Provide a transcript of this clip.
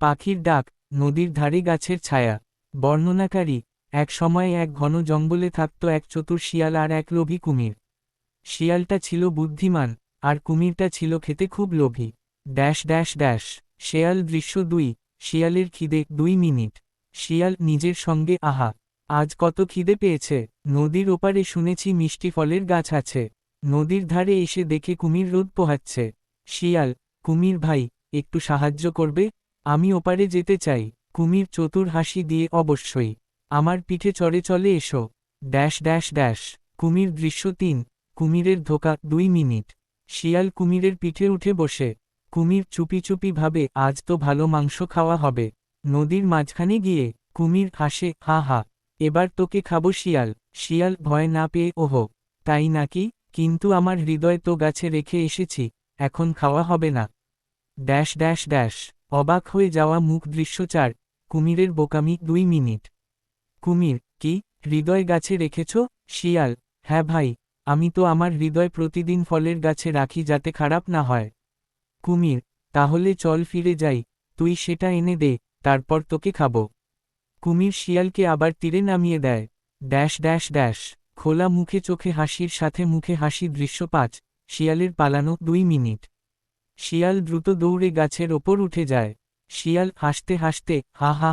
পাখির ডাক, নদীর ধারে গাছের ছায়া, বর্ণনাকারী, এক সময়ে এক ঘন জঙ্গলে থাকত এক চতুর শিয়াল আর এক লোভী কুমির। শিয়ালটা ছিল বুদ্ধিমান, আর কুমিরটা ছিল খেতে খুব লোভী। ড্যাশ ড্যাশ ড্যাশ, শেয়াল দৃশ্য দুই, শিয়ালের খিদে দুই মিনিট। শিয়াল নিজের সঙ্গে, আহা, আজ কত খিদে পেয়েছে। নদীর ওপারে শুনেছি মিষ্টি ফলের গাছ আছে। নদীর ধারে এসে দেখে কুমির রোদ পোহাচ্ছে। শিয়াল, কুমির ভাই, একটু সাহায্য করবে? আমি ওপারে যেতে চাই, কুমির চতুর হাসি দিয়ে অবশ্যই। আমার পিঠে চড়ে চলে এসো। Dash dash dash. কুমির দৃশ্য তিন, কুমিরের ধোকা দুই মিনিট। শিয়াল কুমিরের পিঠে উঠে বসে। কুমির চুপি চুপি ভাবে, আজ তো ভালো মাংস খাওয়া হবে। নদীর মাঝখানে গিয়ে, কুমির হাসে, হা হা। এবার তোকে খাব শিয়াল। শিয়াল ভয় না পেয়ে, ওহো, তাই নাকি? কিন্তু আমার হৃদয় তো গাছে রেখে এসেছি, এখন খাওয়া হবে না। Dash dash dash. অবাক হয়ে যাওয়া মুখ দৃশ্য চার, কুমিরের বোকামি দুই মিনিট। কুমির, কি, হৃদয় গাছে রেখেছ? শিয়াল হ্যাঁ ভাই, আমি তো আমার হৃদয় প্রতিদিন ফলের গাছে রাখি যাতে খারাপ না হয়। কুমির, তাহলে চল ফিরে যাই, তুই সেটা এনে দে, তারপর তোকে খাব। কুমির শিয়ালকে আবার তীরে নামিয়ে দেয়। ড্যাশ ড্যাশ ড্যাশ, খোলা মুখে চোখে হাসির সাথে মুখে হাসি দৃশ্য পাঁচ, শিয়ালের পালানো দুই মিনিট। শিয়াল দ্রুত দৌড়ে গাছের ওপর উঠে যায়। শিয়াল হাসতে হাসতে হা হা হা।